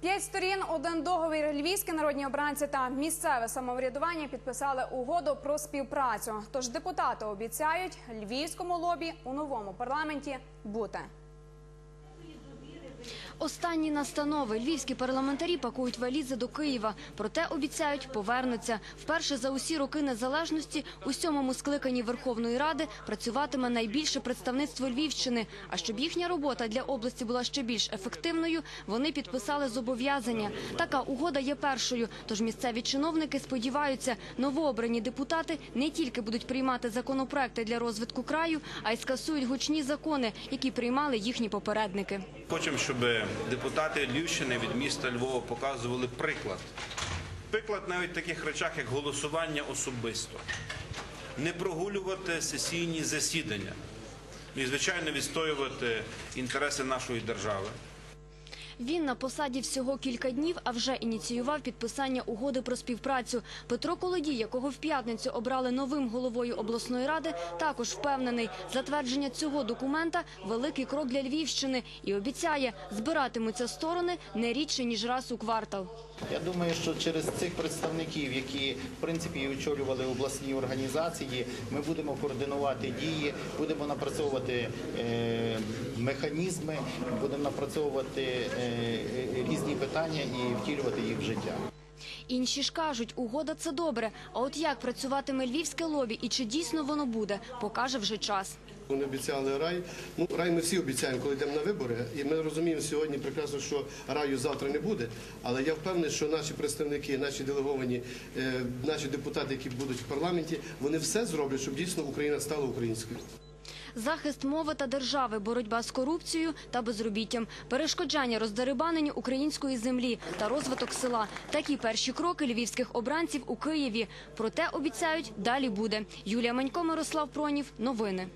П'ять сторін, один договір. Львівські народні обранці та місцеве самоврядування підписали угоду про співпрацю. Тож депутати обіцяють львівському лобі у новому парламенті бути. Останні настанови львівські парламентарі пакують валізи до Києва. Проте обіцяють повернуться. Вперше за усі роки незалежності у сьомому скликанні Верховної Ради працюватиме найбільше представництво Львівщини. А щоб їхня робота для області була ще більш ефективною, вони підписали зобов'язання. Така угода є першою. Тож місцеві чиновники сподіваються, новообрані депутати не тільки будуть приймати законопроекти для розвитку краю, а й скасують гучні закони, які приймали їхні попередники. Хочемо, щоб депутати Львівщини від міста Львова показували приклад. Приклад навіть таких речах, як голосування особисто. Не прогулювати сесійні засідання. І, звичайно, відстоювати інтереси нашої держави. Він на посаді всього кілька днів, а вже ініціював підписання угоди про співпрацю. Петро Колодій, якого в п'ятницю обрали новим головою обласної ради, також впевнений, затвердження цього документа великий крок для Львівщини і обіцяє, збиратимуться сторони не рідше ніж раз у квартал. Я думаю, що через цих представників, які в принципі очолювали обласні організації, ми будемо координувати дії, будемо напрацьовувати е, механізми, будемо напрацьовувати е, різні питання і втілювати їх в життя. Інші ж кажуть, угода це добре. А от як працюватиме львівське лобі і чи дійсно воно буде, покаже вже час. Вони обіцяли рай. Ну, рай ми всі обіцяємо, коли йдемо на вибори. І ми розуміємо сьогодні прекрасно, що раю завтра не буде. Але я впевнений, що наші представники, наші делеговані, е, наші депутати, які будуть в парламенті, вони все зроблять, щоб дійсно Україна стала українською. Захист мови та держави, боротьба з корупцією та безробіттям, перешкоджання роздерибаненню української землі та розвиток села. Такі перші кроки львівських обранців у Києві. Проте обіцяють, далі буде. Юлія Манько, Мирослав Пронів. Новини.